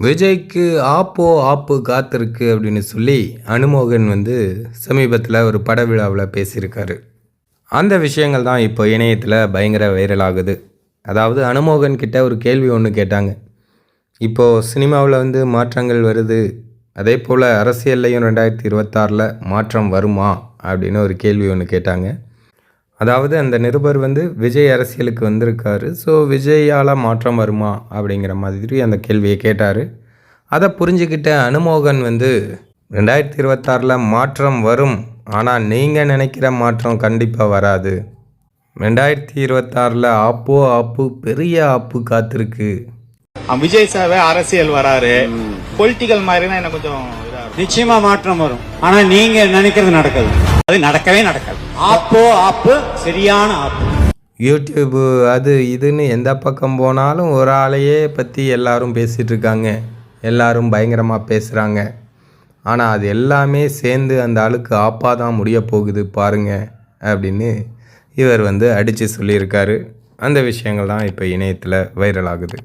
விஜய்க்கு ஆப்போ ஆப்பு காத்திருக்கு அப்படின்னு சொல்லி அனுமோகன் வந்து சமீபத்தில் ஒரு பட விழாவில் பேசியிருக்காரு. அந்த விஷயங்கள் தான் இப்போ இணையத்தில் பயங்கர வைரல் ஆகுது. அதாவது அனுமோகன் கிட்ட ஒரு கேள்வி ஒன்று கேட்டாங்க. இப்போது சினிமாவில் வந்து மாற்றங்கள் வருது. அதே போல் அரசியல்லையும் ரெண்டாயிரத்தி இருபத்தாறில் மாற்றம் வருமா அப்படின்னு ஒரு கேள்வி ஒன்று கேட்டாங்க. அதாவது அந்த நிருபர் வந்து விஜய் அரசியலுக்கு வந்திருக்காரு. ஸோ விஜயால் மாற்றம் வருமா அப்படிங்கிற மாதிரி அந்த கேள்வியை கேட்டார். அதை புரிஞ்சுக்கிட்ட அனுமோகன் வந்து ரெண்டாயிரத்தி இருபத்தாறில் மாற்றம் வரும் ஆனால் நீங்கள் நினைக்கிற மாற்றம் கண்டிப்பாக வராது. ரெண்டாயிரத்தி இருபத்தாறில் ஆப்போ ஆப்பு பெரிய ஆப்பு காத்திருக்கு. விஜய் சார் அரசியல் வராரு. பொலிட்டிக்கல் மாதிரினா எனக்கு கொஞ்சம். நிச்சயமா மாற்றம் வரும். ஆனா நீங்க நினைக்கிறது நடக்காது. அது நடக்கவே நடக்காது. ஆப்போ ஆப்பு சரியான ஆப்பு. யூடியூப்பு அது இதுன்னு எந்த பக்கம் போனாலும் ஒரு ஆளையே பற்றி எல்லாரும் பேசிகிட்டு இருக்காங்க எல்லாரும் பயங்கரமாக பேசுகிறாங்க ஆனால் அது எல்லாமே சேர்ந்து அந்த ஆளுக்கு ஆப்பாக தான் முடிய போகுது பாருங்கள் அப்படின்னு இவர் வந்து அடித்து சொல்லியிருக்காரு. அந்த விஷயங்கள் தான் இப்போ இணையத்தில் வைரல் ஆகுது.